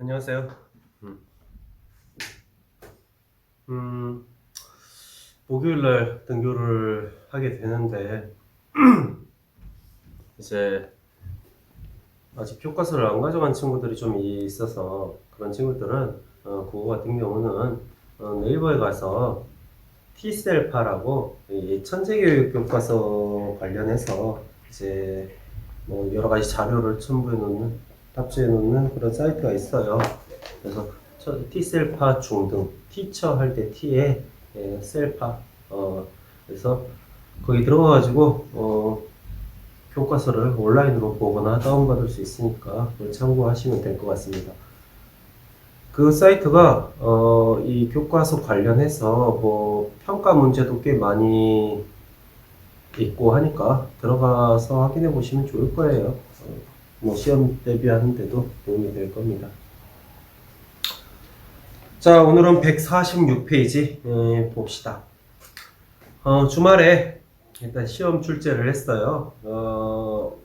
안녕하세요. 음, 음, 목요일 날 등교를 하게 되는데 이제 아직 교과서를 안 가져간 친구들이 좀 있어서 그런 친구들은 어, 그거 같은 경우는 어, 네이버에 가서 T셀파라고 이 천재교육 교과서 관련해서 이제 뭐 여러 가지 자료를 첨부해 놓는 탑재해 놓는 그런 사이트가 있어요. 그래서 저- T셀파 중등 티처 할 때 T에 예, 셀파 어 그래서 거기 들어가가지고 어 교과서를 온라인으로 보거나 다운받을 수 있으니까 그걸 참고하시면 될 것 같습니다. 그 사이트가 어, 이 교과서 관련해서 뭐 평가 문제도 꽤 많이 있고 하니까 들어가서 확인해 보시면 좋을 거예요. 어, 뭐 시험 대비하는데도 도움이 될 겁니다. 자, 오늘은 146페이지 예, 봅시다. 어, 주말에 일단 시험 출제를 했어요. 어,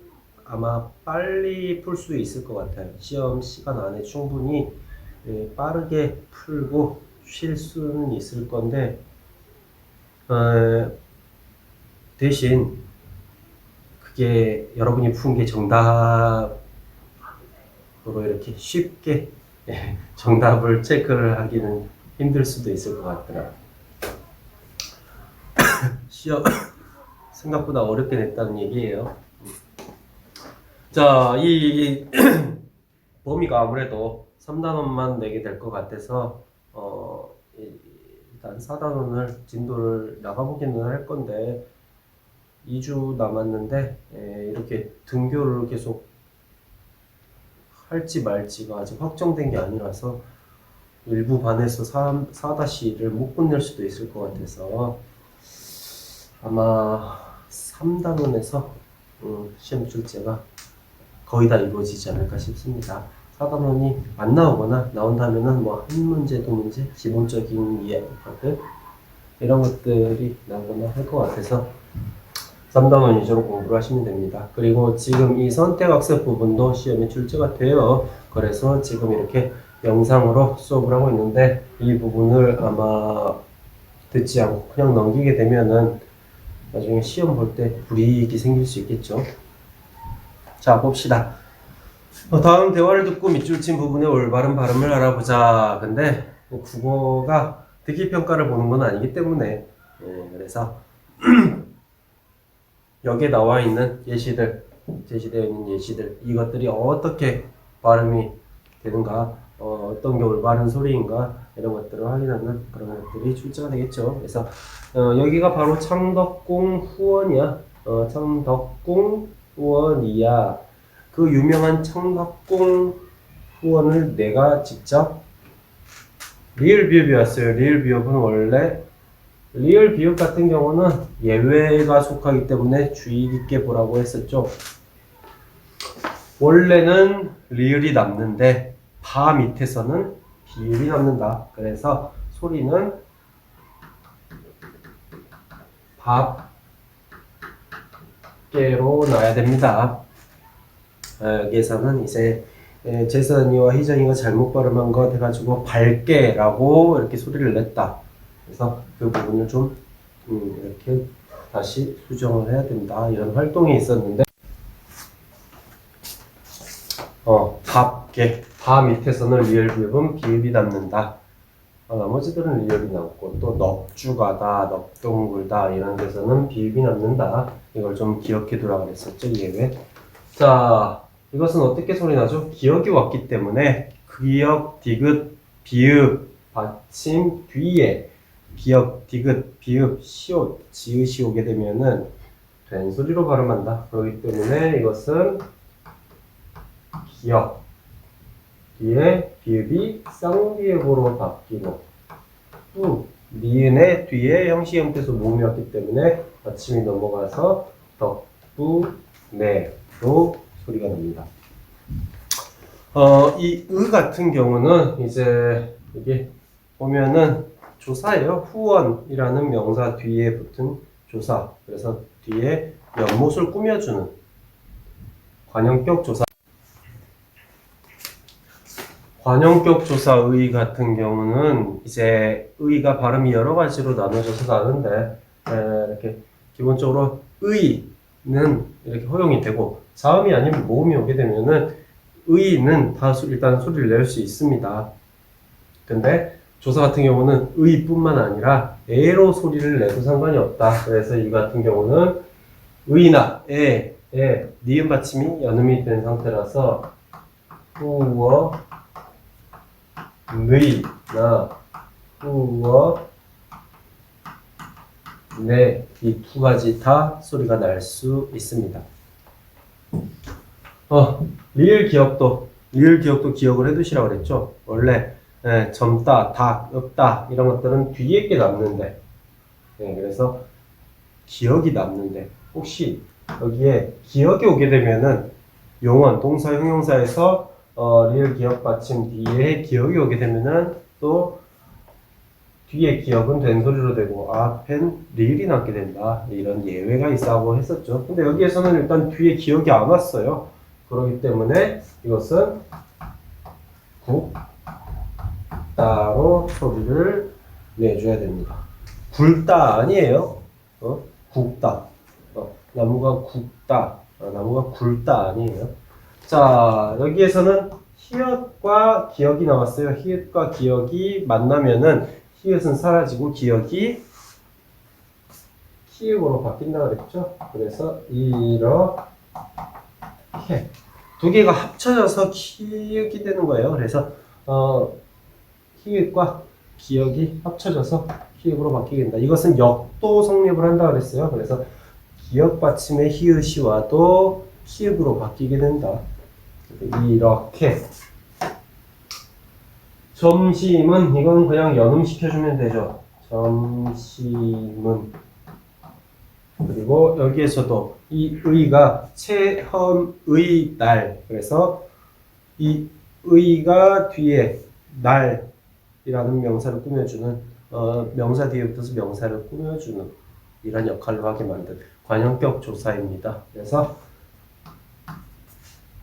아마 빨리 풀 수 있을 것 같아요. 시험 시간 안에 충분히 예, 빠르게 풀고 쉴 수는 있을 건데 어, 대신 그게 여러분이 푼 게 정답으로 이렇게 쉽게 예, 정답을 체크를 하기는 힘들 수도 있을 것 같더라. 시험 생각보다 어렵게 냈다는 얘기예요. 자, 이 범위가 아무래도 3단원만 내게 될 것 같아서 어, 이- 일단 4단원을 진도를 나가보기는 할 건데 2주 남았는데 예, 이렇게 등교를 계속 할지 말지가 아직 확정된 게 아니라서 일부 반에서 3, 4-1을 못 끝낼 수도 있을 것 같아서 아마 3단원에서 음, 시험 출제가 거의 다 이루어지지 않을까 싶습니다. 4단원이 안 나오거나 나온다면은 뭐 한 문제, 기본적인 이해들 이런 것들이 나오거나 할 것 같아서 3단원 위주로 공부를 하시면 됩니다. 그리고 지금 이 선택학습 부분도 시험에 출제가 돼요. 그래서 지금 이렇게 영상으로 수업을 하고 있는데 이 부분을 아마 듣지 않고 그냥 넘기게 되면은 나중에 시험 볼 때 불이익이 생길 수 있겠죠. 자, 봅시다. 어, 다음 대화를 듣고 밑줄 친 부분의 올바른 발음을 알아보자. 근데 국어가 듣기 평가를 보는 건 아니기 때문에 예, 그래서 여기에 나와 있는 예시들, 제시되어 있는 예시들 이것들이 어떻게 발음이 되는가, 어, 어떤 게 올바른 소리인가 이런 것들을 확인하는 그런 것들이 출제가 되겠죠. 그래서 어, 여기가 바로 창덕궁 후원이야. 어, 창덕궁 후원이야. 그 유명한 창덕궁 후원을 내가 직접 리을 비읍이었어요. 리을 비읍은 원래 리을 비읍 같은 경우는 예외가 속하기 때문에 주의 깊게 보라고 했었죠. 원래는 리을이 남는데 바 밑에서는 비읍이 남는다. 그래서 소리는 밥게로 나야 됩니다. 아, 여기에서는 이제 에, 재선이와 희정이가 잘못 발음한 것 해가지고 밝게라고 이렇게 소리를 냈다. 그래서 그 부분을 좀 음, 이렇게 다시 수정을 해야 된다. 이런 활동이 있었는데 어, 밥게 바 밑에서는 리을 비읍은 비읍이 남는다. 어, 나머지들은 리을이 남고 또 넉주가다, 넉동굴다 이런 데서는 비읍이 남는다. 이걸 좀 기억해 두라 그랬었죠 예외. 자, 이것은 어떻게 소리 나죠? 기억이 왔기 때문에 기억, 디귿, 비읍, 받침 뒤에 기억, 디귿, 비읍, 시옷, 지읒이 오게 되면은 된 소리로 발음한다. 그렇기 때문에 이것은 기억 뒤에 비읍이 쌍비읍으로 바뀌고 또 니은의 뒤에 형식 형태소 모음이었기 때문에 받침이 넘어가서 덕부 네로 소리가 납니다. 어, 이 으 같은 경우는 이제 이게 보면은 조사예요. 후원이라는 명사 뒤에 붙은 조사. 그래서 뒤에 연못을 꾸며주는 관형격 조사. 관용격 조사 의 같은 경우는 이제 의가 발음이 여러 가지로 나눠져서 나는데 에, 이렇게 기본적으로 의는 이렇게 허용이 되고 자음이 아니면 모음이 오게 되면은 의는 다 소- 일단 소리를 낼 수 있습니다. 근데 조사 같은 경우는 의뿐만 아니라 에로 소리를 내도 상관이 없다. 그래서 이 같은 경우는 의나 에, 에, 니은 받침이 연음이 된 상태라서 후어, 느이나 후어, 네, 이 두 가지 다 소리가 날 수 있습니다. 어, 리을 기억도, 리을 기억도 기억을 해두시라고 그랬죠? 원래, 예, 젊다, 다, 없다, 이런 것들은 뒤에 게 남는데, 예, 그래서 기억이 남는데, 혹시 여기에 기억이 오게 되면은 용언, 동사, 형용사에서 어, 리을 기억 받침 뒤에 기억이 오게 되면은 또 뒤에 기억은 된 소리로 되고 앞엔 리을이 남게 된다. 이런 예외가 있다고 했었죠. 근데 여기에서는 일단 뒤에 기억이 안 왔어요. 그렇기 때문에 이것은 굵다로 소리를 내줘야 됩니다. 굵다 아니에요. 어? 굵다. 어, 나무가 굵다. 어, 나무가 굵다 아니에요. 자, 여기에서는 히읗과 기억이 나왔어요. 히읗과 기억이 만나면은 히읗은 사라지고 기억이 키읔으로 바뀐다 그랬죠? 그래서 이렇게 두 개가 합쳐져서 키읔이 되는 거예요. 그래서 어, 히읗과 기억이 합쳐져서 키읔으로 바뀌게 된다. 이것은 역도 성립을 한다 그랬어요. 그래서 기억 받침의 히읗이 와도 키읔으로 바뀌게 된다. 이렇게 점심은 이건 그냥 연음 시켜주면 되죠. 점심은 그리고 여기에서도 이 의가 체험의 날 그래서 이 의가 뒤에 날 이라는 명사를 꾸며주는 어, 명사 뒤에 붙어서 명사를 꾸며주는 이런 역할을 하게 만든 관형격 조사입니다. 그래서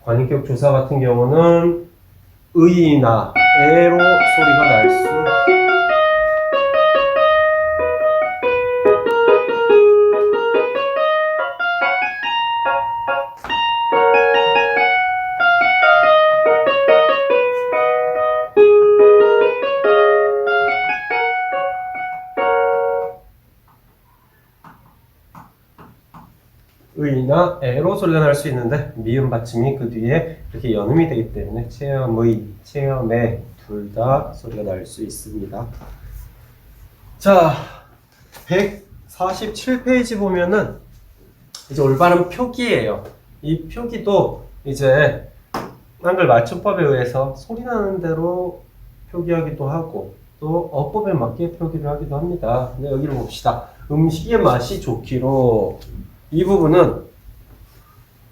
관형격 조사 같은 경우는 의나 에로 소리가 날 수. 에로 소리가 날 수 있는데 미음 받침이 그 뒤에 이렇게 연음이 되기 때문에 체험의, 체험의 둘다 소리가 날 수 있습니다. 자, 147페이지 보면은 이제 올바른 표기예요. 이 표기도 이제 한글 맞춤법에 의해서 소리 나는 대로 표기하기도 하고 또 어법에 맞게 표기를 하기도 합니다. 근데 여기를 봅시다. 음식의 맛이 좋기로 이 부분은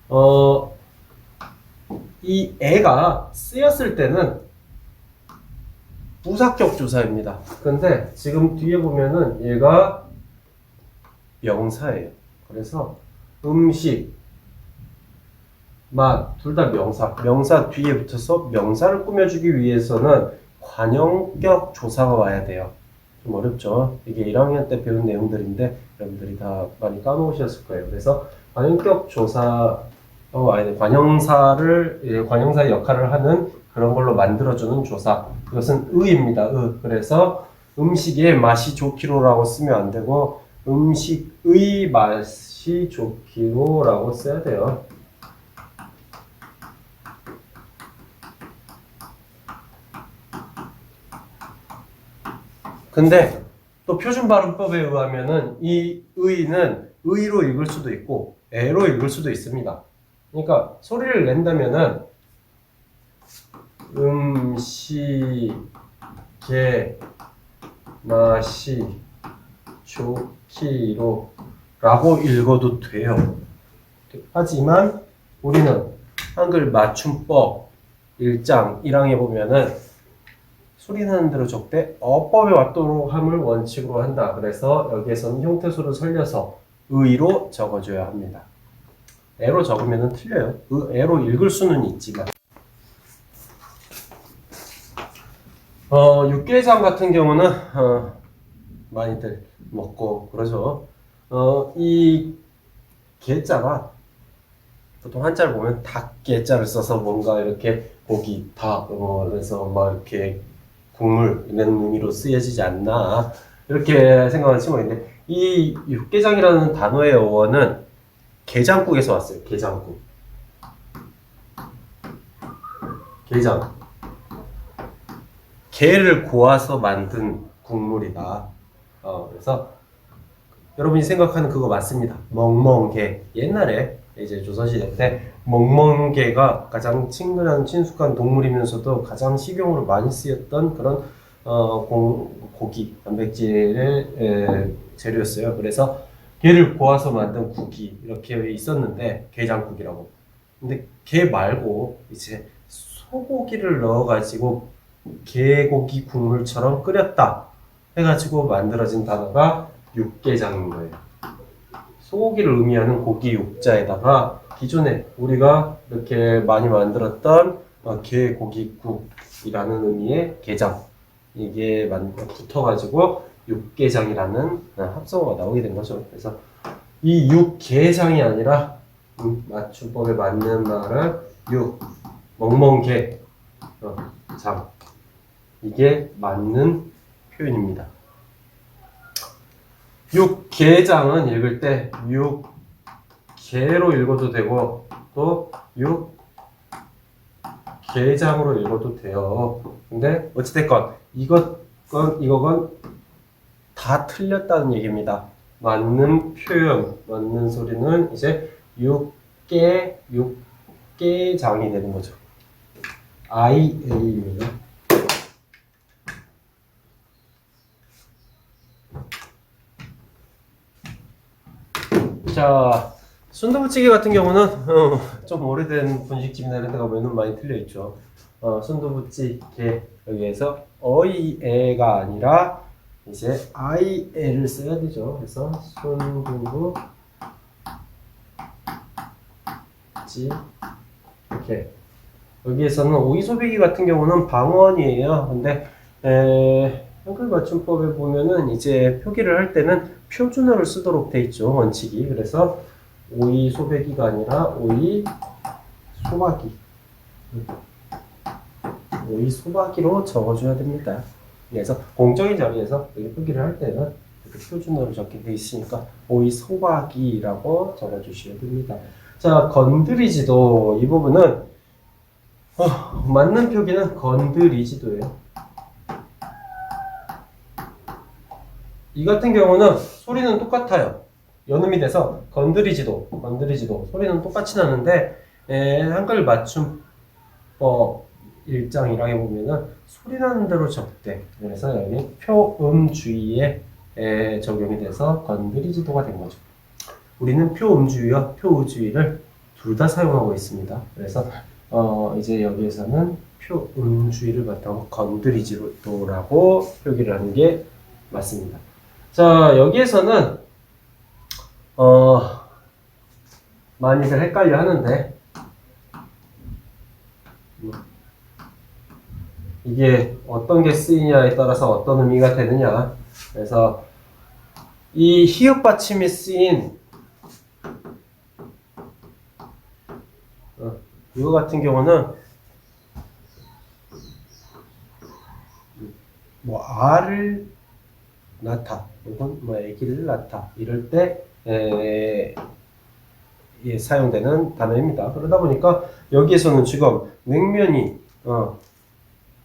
어, 이 애가 쓰였을 때는 부사격 조사입니다. 근데 지금 뒤에 보면은 얘가 명사예요. 그래서 음식, 맛, 둘 다 명사. 명사 뒤에 붙어서 명사를 꾸며주기 위해서는 관형격 조사가 와야 돼요. 좀 어렵죠. 이게 1학년 때 배운 내용들인데 여러분들이 다 많이 까놓으셨을 거예요. 그래서 관형격 조사, 어, 아니, 관형사를, 예, 관형사의 역할을 하는 그런 걸로 만들어주는 조사. 이것은 의입니다. 의. 그래서 음식의 맛이 좋기로라고 쓰면 안 되고 음식의 맛이 좋기로라고 써야 돼요. 근데 또 표준 발음법에 의하면은 이 의는 의로 읽을 수도 있고 애로 읽을 수도 있습니다. 그러니까 소리를 낸다면은 음식의 맛이 좋기로 라고 읽어도 돼요. 하지만 우리는 한글 맞춤법 1장 1항에 보면은 소리 나는 대로 적되 어법에 맞도록 함을 원칙으로 한다. 그래서 여기에서는 형태소를 살려서 의로 적어줘야 합니다. 애로 적으면 틀려요. 의, 애로 읽을 수는 있지만 어, 육개장 같은 경우는 어, 많이들 먹고 그러죠. 어, 이 게자가 보통 한자를 보면 닭게자를 써서 뭔가 이렇게 고기, 닭, 어, 그래서 막 이렇게 국물 이런 의미로 쓰여지지 않나 이렇게 생각하는 친구가 있는데 이 육개장이라는 단어의 어원은 게장국에서 왔어요. 게장국. 게장. 게를 고아서 만든 국물이다. 어, 그래서 여러분이 생각하는 그거 맞습니다. 멍멍게. 옛날에 이제 조선시대 때 멍멍게가 가장 친근한 친숙한 동물이면서도 가장 식용으로 많이 쓰였던 그런 어, 공, 고기, 단백질의 에, 재료였어요. 그래서 게를 고아서 만든 국이 이렇게 있었는데 게장국이라고. 근데 게 말고 이제 소고기를 넣어가지고 게고기 국물처럼 끓였다 해가지고 만들어진 단어가 육개장인 거예요. 소고기를 의미하는 고기 육자에다가 기존에 우리가 이렇게 많이 만들었던 어, 게고기국이라는 의미의 게장 이게 만- 붙어가지고 육개장이라는 어, 합성어가 나오게 된 거죠. 그래서 이 육개장이 아니라 음, 맞춤법에 맞는 말은 육 멍멍게 어, 장 이게 맞는 표현입니다. 육개장은 읽을 때 육개로 읽어도 되고 또 육개장으로 읽어도 돼요. 근데 어찌됐건 이것건 이거건 다 틀렸다는 얘기입니다. 맞는 표현, 맞는 소리는 이제 육개 육개장이 되는 거죠. IA입니다. 자, 순두부찌개 같은 경우는 어, 좀 오래된 분식집이나 이런 데 가 보면 많이 틀려 있죠. 어, 순두부찌개 여기에서 어이에가 아니라 이제 아이에를 써야 되죠. 그래서 순두부 찌 이렇게 여기에서는 오이소배기 같은 경우는 방언이에요. 근데 에, 한글 맞춤법에 보면은 이제 표기를 할 때는 표준어를 쓰도록 돼 있죠 원칙이. 그래서 오이 소배기가 아니라 오이 소박이. 오이 소박이로 적어줘야 됩니다. 그래서 공적인 자리에서 여기 표기를 할 때는 이렇게 표준어로 적게 돼 있으니까 오이 소박이라고 적어주셔야 됩니다. 자, 건드리지도 이 부분은 어, 맞는 표기는 건드리지도예요. 이 같은 경우는 소리는 똑같아요. 연음이 돼서 건드리지도, 건드리지도 소리는 똑같이 나는데 에, 한글 맞춤 어, 1장 1항에 보면은 소리나는 대로 적대. 그래서 여기 표음주의에 적용이 돼서 건드리지도가 된 거죠. 우리는 표음주의와 표우주의를 둘 다 사용하고 있습니다. 그래서 어 이제 여기에서는 표음주의를 바탕으로 건드리지도라고 표기를 하는 게 맞습니다. 자 여기에서는 어 많이들 헷갈려 하는데 이게 어떤 게 쓰이냐에 따라서 어떤 의미가 되느냐. 그래서, 이 히읗 받침이 쓰인, 어, 이거 같은 경우는, 뭐, R을 낳다, 혹은 뭐 아기를 낳다 이럴 때 에, 예, 사용되는 단어입니다. 그러다 보니까 여기에서는 지금 냉면이 어,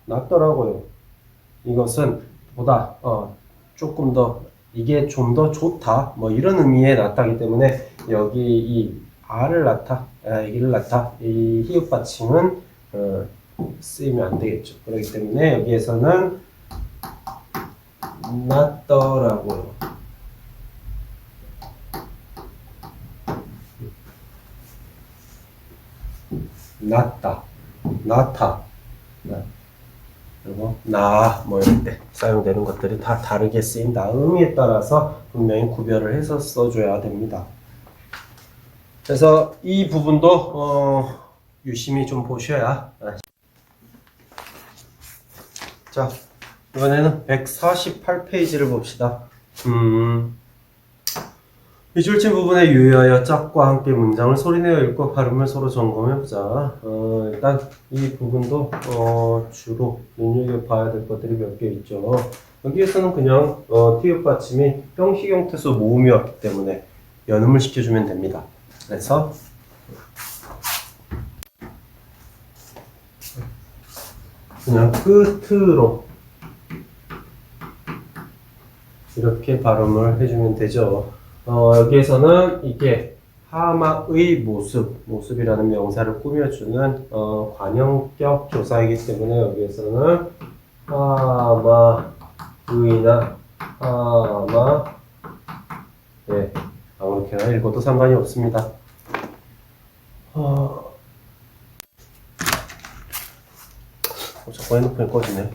낫더라고요. 이것은 보다 어, 조금 더 이게 좀 더 좋다 뭐 이런 의미의 낫다기 때문에 여기 이 R을 낳다, 아기를 낳다 이 히읗 받침은 어, 쓰이면 안 되겠죠. 그렇기 때문에 여기에서는 낫더라고요. 낫다, 낫다, 나. 그리고 나, 뭐 이럴 때 사용되는 것들이 다 다르게 쓰인다. 의미에 따라서 분명히 구별을 해서 써줘야 됩니다. 그래서 이 부분도 어, 유심히 좀 보셔야. 아. 자, 이번에는 148페이지를 봅시다. 음, 미줄친 부분에 유의하여 짝과 함께 문장을 소리내어 읽고 발음을 서로 점검해보자. 어, 일단 이 부분도 어, 주로 눈여겨봐야 될 것들이 몇 개 있죠. 여기에서는 그냥 어, 티읕 받침이 형식 형태수 모음이었기 때문에 연음을 시켜주면 됩니다. 그래서 그냥 끝으로 이렇게 발음을 해주면 되죠. 어, 여기에서는 이게 하마의 모습, 모습이라는 명사를 꾸며주는 어, 관형격 조사이기 때문에 여기에서는 하마의나 하마 네, 아무렇게나 읽어도 상관이 없습니다. 어, 어, 자꾸 핸드폰이 꺼지네.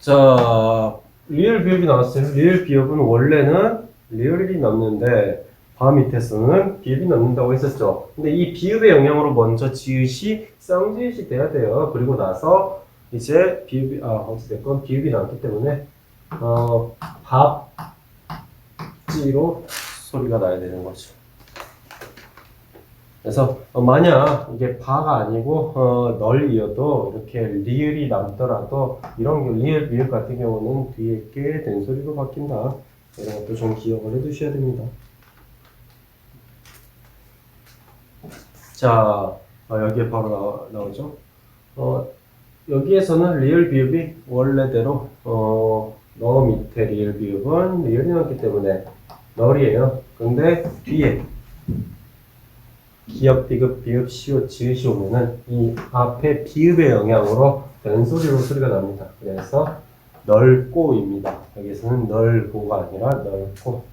자, 리얼 비읍이 나왔어요. 리얼 비읍은 원래는 리얼이 남는데 바로 밑에서는 비읍이 남는다고 했었죠. 근데 이 비읍의 영향으로 먼저 지읒이 쌍지읒이 돼야 돼요. 그리고 나서 이제 비읍이 아 어찌됐건 비읍이 나왔기 때문에 어 밥지로 소리가 나야 되는 거죠. 그래서 어, 만약 이게 바가 아니고 어, 널이어도 이렇게 리을이 남더라도 이런 게 리을 비읍 같은 경우는 뒤에 게된 소리로 바뀐다. 이런 것도 좀 기억을 해두셔야 됩니다. 자 어, 여기에 바로 나오, 나오죠. 어, 여기에서는 리을 비읍이 원래대로 어, 너 밑에 리을 비읍은 리을이 남기 때문에 널이에요. 근데 뒤에 기역, 디귿, 비읍, 시옷, 지읒이 오면은 이 앞에 비읍의 영향으로 된 소리로 소리가 납니다. 그래서 넓고입니다. 여기서는 넓고가 아니라 넓고.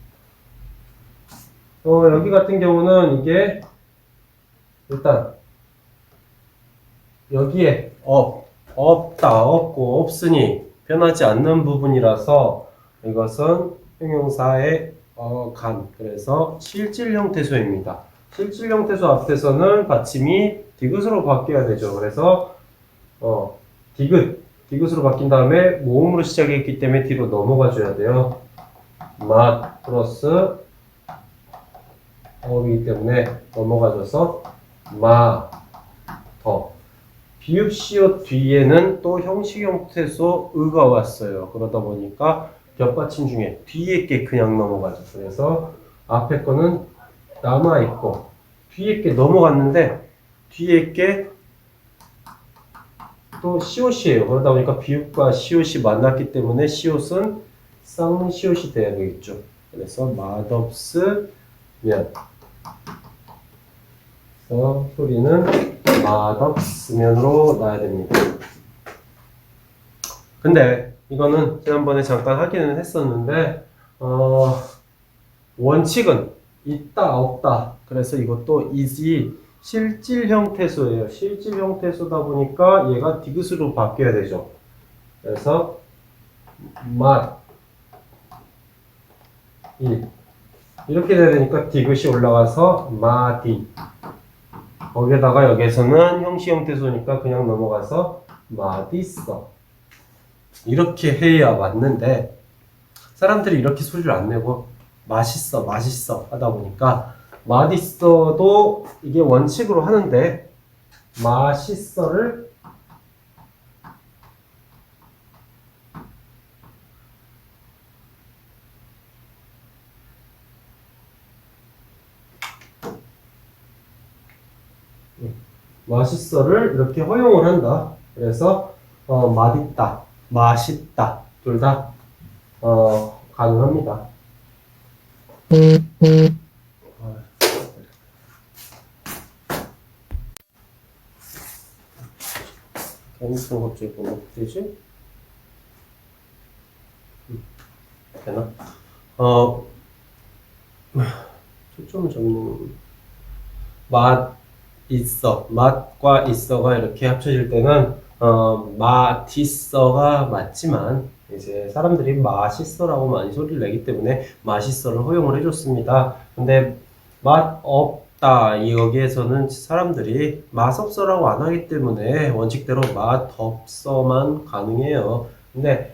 어, 여기 같은 경우는 이게 일단 여기에 업, 없다, 없고, 없으니 변하지 않는 부분이라서 이것은 형용사의 어, 간. 그래서 실질 형태소입니다. 실질 형태소 앞에서는 받침이 디귿으로 바뀌어야 되죠. 그래서 어, 디귿, 디귿으로 바뀐 다음에 모음으로 시작했기 때문에 뒤로 넘어가 줘야 돼요. 맛 플러스 어이기 때문에 넘어가줘서 마, 더. 비읍 시옷 뒤에는 또 형식 형태소 의가 왔어요. 그러다 보니까 겹받침 중에 뒤에 게 그냥 넘어가죠. 그래서 앞에 거는 남아 있고 뒤에 게 넘어갔는데 뒤에 게 또 시옷이에요. 그러다 보니까 비읍과 시옷이 만났기 때문에 시옷은 쌍시옷이 돼야 되겠죠. 그래서 맛없으면 그래서 소리는 맛없으면으로 나야 됩니다. 근데 이거는 지난번에 잠깐 하기는 했었는데 어, 원칙은 있다 없다 그래서 이것도 이지 실질 형태소예요. 실질 형태소다 보니까 얘가 디귿으로 바뀌어야 되죠. 그래서 맛 일. 이렇게 돼야 되니까 디귿이 올라가서 마디. 거기에다가 여기에서는 형식 형태소니까 그냥 넘어가서 맛있어 이렇게 해야 맞는데 사람들이 이렇게 소리를 안 내고 맛있어 맛있어 하다 보니까 맛있어도 이게 원칙으로 하는데 맛있어를 맛있어를 이렇게 허용을 한다. 그래서 어, 맛있다, 맛있다 둘다 어, 가능합니다. 핸드폰 갑자기 뭐먹되지 되나? 어, 초점 잡는 맛 있어 맛과 있어가 이렇게 합쳐질 때는 어, 맛있어가 맞지만 이제 사람들이 맛있어라고 많이 소리를 내기 때문에 맛있어를 허용을 해줬습니다. 근데 맛없 다 여기에서는 사람들이 맛없어라고 안 하기 때문에 원칙대로 맛없어만 가능해요. 근데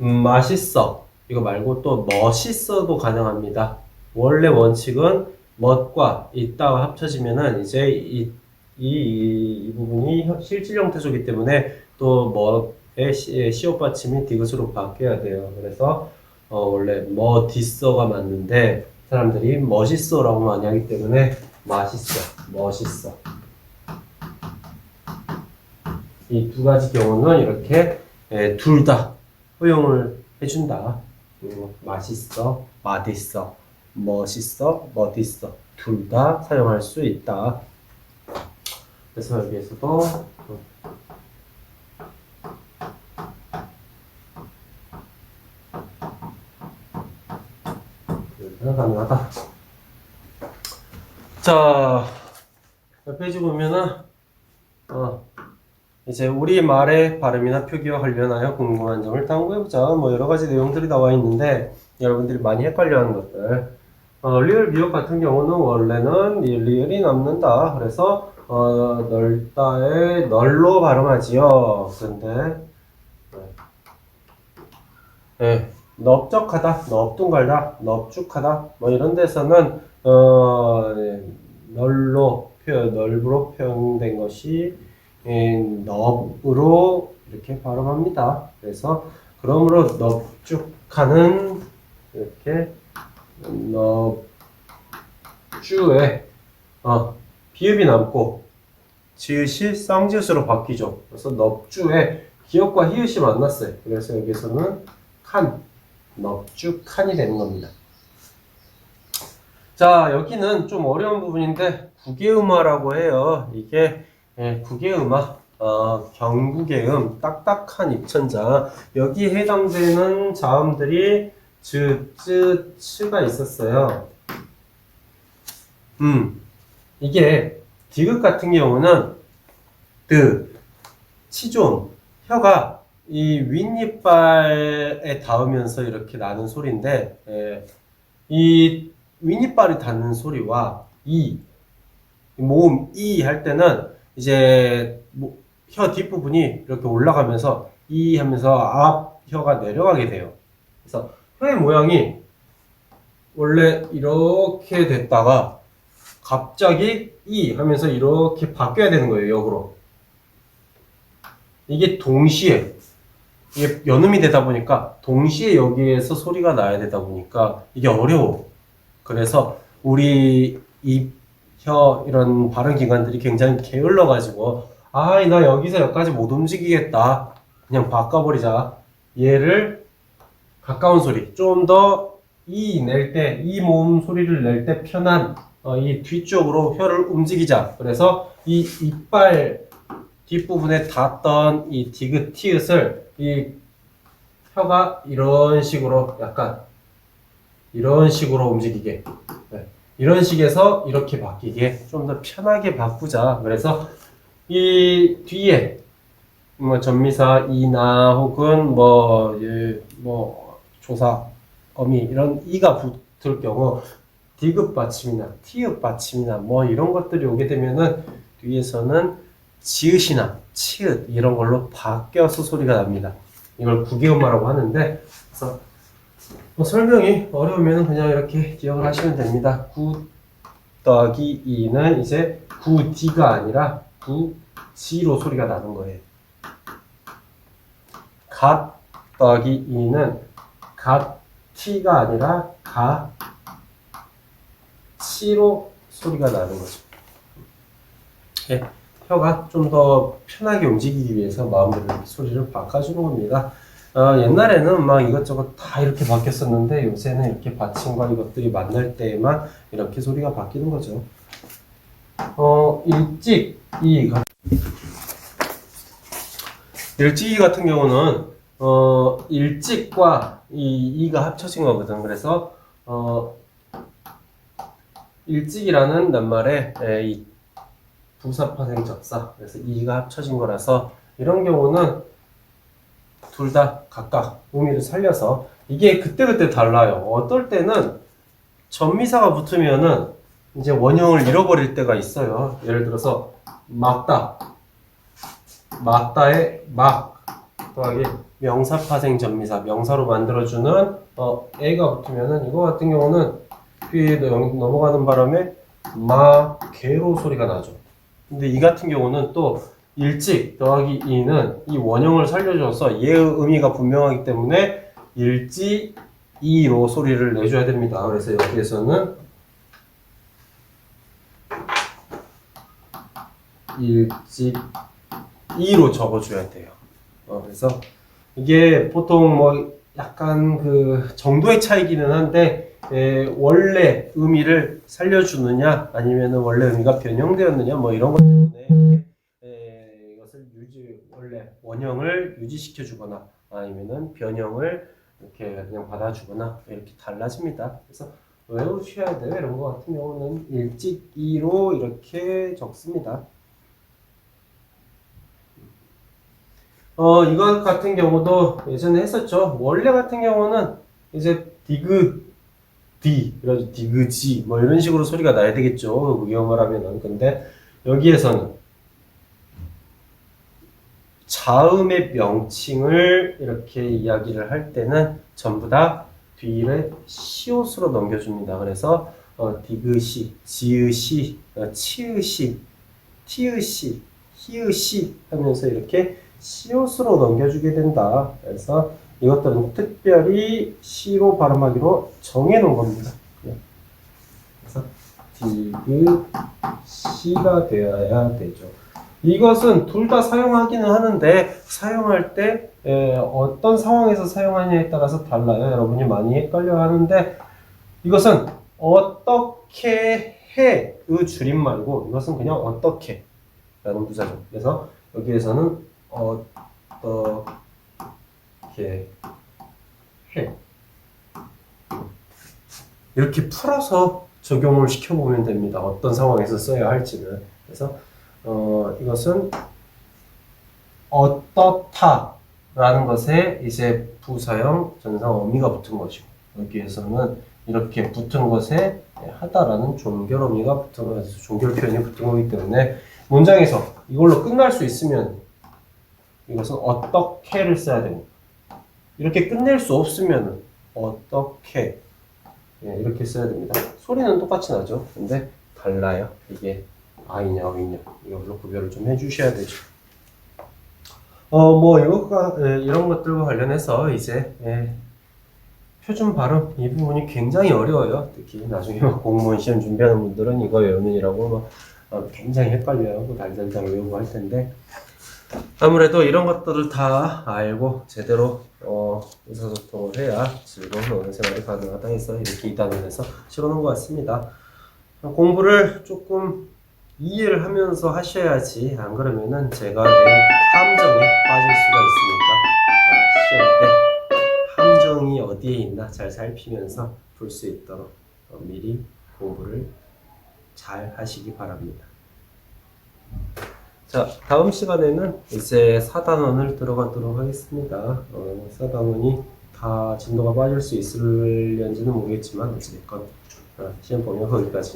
음, 맛있어 이거 말고 또 멋있어도 가능합니다. 원래 원칙은 멋과 있다가 합쳐지면은 이제 이, 이, 이, 이 부분이 실질 형태조기 때문에 또 멋의 시- 시옷 받침이 디귿으로 바뀌어야 돼요. 그래서 어, 원래 멋있어가 맞는데 사람들이 멋있어라고 많이 하기 때문에 맛있어, 멋있어. 이 두 가지 경우는 이렇게 둘 다 허용을 해준다. 맛있어, 맛있어, 멋있어, 멋있어. 둘 다 사용할 수 있다. 그래서 여기에서도 어, 이렇게 가능하다. 자, 옆 페이지 보면은 어, 이제 우리 말의 발음이나 표기와 관련하여 궁금한 점을 탐구해보자. 뭐 여러 가지 내용들이 나와 있는데 여러분들이 많이 헷갈려하는 것들. 어, 리을 미역 같은 경우는 원래는 리- 리을이 남는다. 그래서 어, 넓다의 널로 발음하지요. 근데 네. 네, 넓적하다, 넓둥갈다, 넓죽하다 뭐 이런 데서는 어, 네, 널로 표현, 넓으로 표현된 것이 예, 넙으로 이렇게 발음합니다. 그래서 그러므로 넙죽하는 이렇게 넙주에 어, 비읍이 남고 지읒이 쌍지읒으로 바뀌죠. 그래서 넙주에 기역과 히읗이 만났어요. 그래서 여기서는 칸, 넙죽칸이 되는 겁니다. 자, 여기는 좀 어려운 부분인데 구개음화라고 해요. 이게 예, 구개음화, 어, 경구개음, 딱딱한 입천자. 여기에 해당되는 자음들이 즈, 쯔, 츠가 있었어요. 음, 이게 디귿 같은 경우는 드, 치존, 혀가 이 윗니빨에 닿으면서 이렇게 나는 소리인데, 예, 이 윗니빨이 닿는 소리와 이, 모음 이 할 때는 이제 뭐, 혀 뒷부분이 이렇게 올라가면서 이 하면서 앞 혀가 내려가게 돼요. 그래서 혀의 모양이 원래 이렇게 됐다가 갑자기 이 하면서 이렇게 바뀌어야 되는 거예요, 역으로. 이게 동시에 이게 연음이 되다 보니까 동시에 여기에서 소리가 나야 되다 보니까 이게 어려워. 그래서 우리 입, 혀 이런 발음 기관들이 굉장히 게을러 가지고 아, 나 여기서 여기까지 못 움직이겠다. 그냥 바꿔버리자. 얘를 가까운 소리, 좀 더 이 낼 때, 이 모음 소리를 낼 때 편한 어, 이 뒤쪽으로 혀를 움직이자. 그래서 이 이빨 뒷부분에 닿았던 이 디귿 티읕을 이 혀가 이런 식으로 약간 이런 식으로 움직이게 네. 이런 식에서 이렇게 바뀌게 좀 더 편하게 바꾸자. 그래서 이 뒤에 뭐 전미사 이나 혹은 뭐, 예, 뭐 조사 어미 이런 이가 붙을 경우 디귿 받침이나 티읕 받침이나 뭐 이런 것들이 오게 되면은 뒤에서는 지읒이나 치읒 이런 걸로 바뀌어서 소리가 납니다. 이걸 구개음화라고 하는데 그래서 뭐 설명이 어려우면 그냥 이렇게 기억을 하시면 됩니다. 구 더하기 2는 이제 구디가 아니라 구지로 소리가 나는 거예요. 갓 더하기 2는 갓티가 아니라 가치로 소리가 나는 거죠. 예, 혀가 좀 더 편하게 움직이기 위해서 마음대로 소리를 바꿔주는 겁니다. 어, 옛날에는 막 이것저것 다 이렇게 바뀌었었는데 요새는 이렇게 받침과 이것들이 만날 때에만 이렇게 소리가 바뀌는 거죠. 어, 일찍 이 가- 일찍 이 같은 경우는 어, 일찍과 이 이가 합쳐진 거거든. 그래서 어, 일찍이라는 낱말에 에, 이 부사파생 접사 그래서 이가 합쳐진 거라서 이런 경우는 둘 다 각각 의미를 살려서 이게 그때그때 달라요. 어떨 때는 전미사가 붙으면은 이제 원형을 잃어버릴 때가 있어요. 예를 들어서 막다. 막다의 막 더하기 명사 파생 전미사 명사로 만들어주는 어, A가 붙으면은 이거 같은 경우는 뒤에 넘- 넘어가는 바람에 마 개로 소리가 나죠. 근데 이 같은 경우는 또 일찍 더하기 이는 이 원형을 살려줘서 얘의 의미가 분명하기 때문에 일지 이로 소리를 내줘야 됩니다. 그래서 여기에서는 일지 이로 적어줘야 돼요. 어, 그래서 이게 보통 뭐 약간 그 정도의 차이기는 한데 에, 원래 의미를 살려주느냐 아니면은 원래 의미가 변형되었느냐 뭐 이런 것 때문에 원래 원형을 유지시켜 주거나 아니면은 변형을 이렇게 그냥 받아주거나 이렇게 달라집니다. 그래서 외우셔야 돼요. 이런 거 같은 경우는 일찍이로 이렇게 적습니다. 어, 이거 같은 경우도 예전에 했었죠. 원래 같은 경우는 이제 디그 디, 그래서 디그지 뭐 이런 식으로 소리가 나야 되겠죠. 의경을 하면은. 근데 여기에서는 자음의 명칭을 이렇게 이야기를 할 때는 전부 다 뒤를 시옷으로 넘겨줍니다. 그래서 어, 디그시, 지으시, 어, 치으시, 티으시, 히으시 하면서 이렇게 시옷으로 넘겨주게 된다. 그래서 이것들은 특별히 시로 발음하기로 정해놓은 겁니다. 네. 그래서 디그 시가 되어야 되죠. 이것은 둘 다 사용하기는 하는데 사용할 때 에, 어떤 상황에서 사용하냐에 따라서 달라요. 여러분이 많이 헷갈려 하는데 이것은 어떻게 해의 줄임말이고 이것은 그냥 어떻게 라는 부사죠. 그래서 여기에서는 어떻게 해 이렇게 풀어서 적용을 시켜보면 됩니다. 어떤 상황에서 써야 할지는. 그래서 어, 이것은 어떻다라는 것에 이제 부사형 전상 어미가 붙은 것이고 여기에서는 이렇게 붙은 것에 하다라는 종결 어미가 붙은 것에서 종결 표현이 붙은 거기 때문에 문장에서 이걸로 끝날 수 있으면 이것은 어떻게를 써야 됩니다. 이렇게 끝낼 수 없으면 어떻게 예, 이렇게 써야 됩니다. 소리는 똑같이 나죠. 근데 달라요. 이게 아이냐 어이냐 이걸로 구별을 좀 해주셔야 되죠. 어뭐 이것과 예, 이런 것들과 관련해서 이제 예, 표준 발음 이 부분이 굉장히 어려워요. 특히 나중에 막 공무원 시험 준비하는 분들은 이거 외우느니라고 막 어, 굉장히 헷갈려하고 달달달 외우고 할 텐데 아무래도 이런 것들을 다 알고 제대로 어, 의사소통을 해야 즐거운 어느 생활이 가능하다 해서 이렇게 이단을 해서 실어놓은 것 같습니다. 어, 공부를 조금 이해를 하면서 하셔야지 안 그러면은 제가 낸 함정에 빠질 수가 있으니까 어, 시험 때 함정이 어디에 있나 잘 살피면서 볼 수 있도록 어, 미리 공부를 잘 하시기 바랍니다. 자, 다음 시간에는 이제 사단원을 들어가도록 하겠습니다. 어, 사단원이 다 진도가 빠질 수 있을는지는 모르겠지만 어찌됐건 어, 시험 보면 거기까지